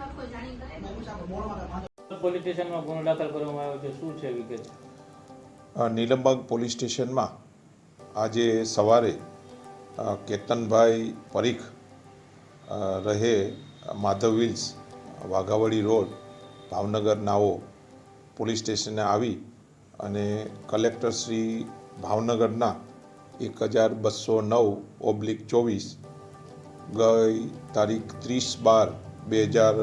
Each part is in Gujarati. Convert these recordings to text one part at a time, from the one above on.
આખો જાણી કરે પોલીસ સ્ટેશનમાં ગુનો કરવામાં આવ્યો છે. શું છે વિગત? નીલમબાગ પોલીસ સ્ટેશનમાં આજે સવારે કેતનભાઈ પરીખ રહે માધવ વિલ્સ વાઘાવડી રોડ, ભાવનગર નાઓ, પોલીસ સ્ટેશને આવી અને કલેક્ટર શ્રી ભાવનગરના એક હજાર બસો નવ ઓબ્લિક ચોવીસ ગઈ તારીખ ત્રીસ બાર બે હજાર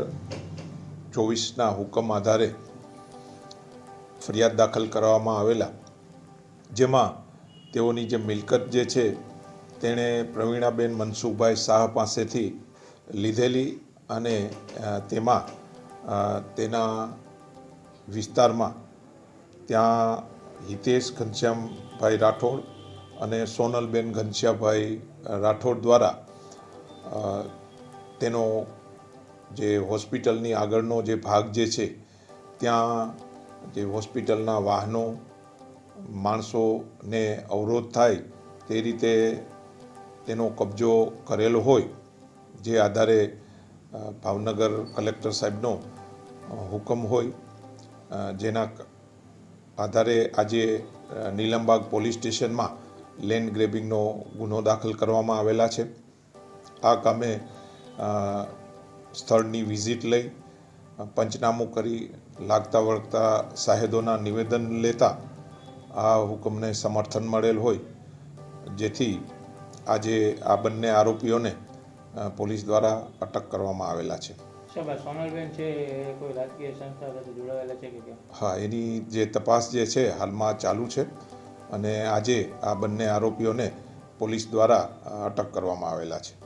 ચોવીસના હુકમ આધારે ફરિયાદ દાખલ કરવામાં આવેલા. જેમાં તેઓની જે મિલકત જે છે, તેણે પ્રવીણાબેન મનસુખભાઈ શાહ પાસેથી લીધેલી અને તેમાં તેના વિસ્તારમાં ત્યાં હિતેશ ઘનશ્યામભાઈ રાઠોડ અને સોનલબેન ઘનશ્યામભાઈ રાઠોડ દ્વારા તેનો જે હોસ્પિટલની આગળનો જે ભાગ જે છે, ત્યાં જે હોસ્પિટલના વાહનો, માણસોને અવરોધ થાય તે રીતે તેનો કબજો કરેલો હોય જે આધારે ભાવનગર કલેક્ટર સાહેબનો હુકમ હોય જેના આધારે આજે નીલમબાગ પોલીસ સ્ટેશનમાં લેન્ડ ગ્રેબિંગનો ગુનો દાખલ કરવામાં આવેલા છે. આ કામે સ્થળની વિઝિટ લઈ પંચનામું કરી લાગતા વળગતા સાહેદોના નિવેદન લેતા આ હુકમને સમર્થન મળેલ હોય. જેથી આજે આ બંને આરોપીઓને પોલીસ દ્વારા અટક કરવામાં આવેલા છે. હા એની જે તપાસ જે છે હાલમાં ચાલુ છે અને આજે આ બંને આરોપીઓને પોલીસ દ્વારા અટક કરવામાં આવેલા છે.